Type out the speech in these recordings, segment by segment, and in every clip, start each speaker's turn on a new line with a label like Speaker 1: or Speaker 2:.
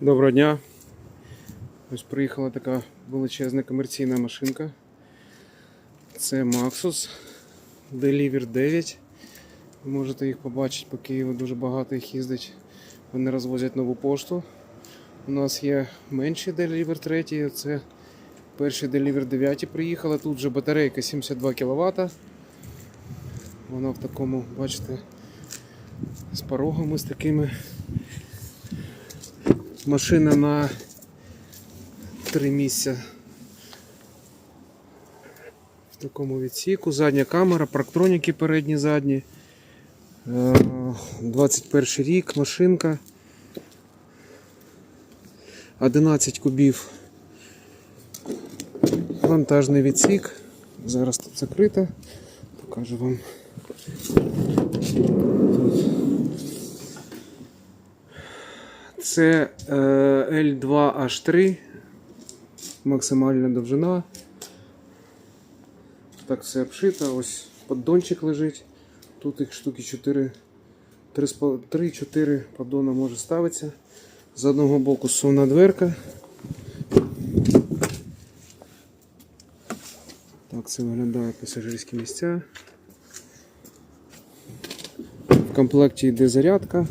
Speaker 1: Доброго дня. Ось приїхала така величезна комерційна машинка. Це Maxus Deliver 9. Ви можете їх побачити по Києву, дуже багато їх їздить. Вони розвозять нову пошту. У нас є менший Deliver 3, це перший Deliver 9 приїхала. Тут вже батарейка 72 кВт. Вона в такому, бачите, з порогами з такими. Машина на три місця. В такому відсіку. Задня камера, парктроніки передні задні. Е, 21 рік, машинка. 11 кубів. Вантажний відсік. Зараз тут закрито. Покажу вам. Це е, L2H3, максимальна довжина. Так все обшито. Ось поддончик лежить. Тут їх штуки 4, 3-4 поддона може ставитися. З одного боку сувна дверка. Так це виглядає пасажирські місця. В комплекті йде зарядка.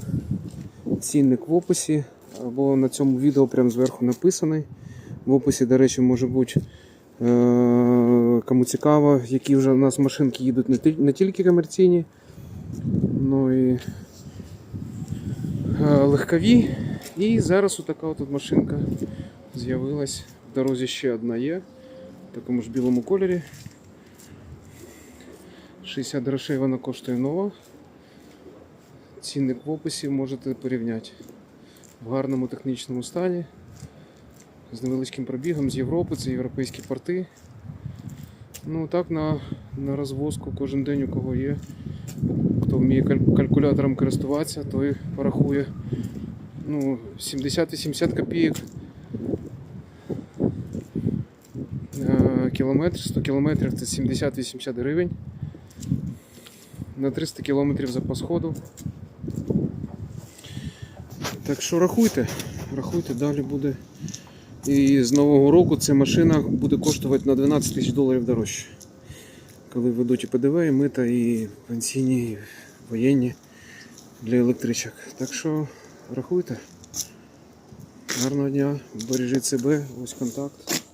Speaker 1: Цінник в описі, або на цьому відео прямо зверху написаний. В описі, до речі, може бути е- кому цікаво, які вже у нас машинки їдуть не, тільки комерційні, ну і е- легкові. І зараз отака от машинка з'явилась. В дорозі ще одна є, в такому ж білому кольорі. 60 грошей вона коштує нова. Цінник в описі можете порівняти. В гарному технічному стані. З невеличким пробігом з Європи, це європейські порти. Ну так на, на розвозку кожен день у кого є. Хто вміє каль- калькулятором користуватися, той порахує. Ну, 70-80 копійок. Е, Кілометр, 100 кілометрів це 70-80 гривень. На 300 кілометрів запас ходу. Так що рахуйте, рахуйте, далі буде. І з нового року ця машина буде коштувати на 12 тисяч доларів дорожче. Коли ведуть і ПДВ, і мита, і пенсійні, і воєнні для електричок. Так що рахуйте. Гарного дня, бережіть себе, ось контакт.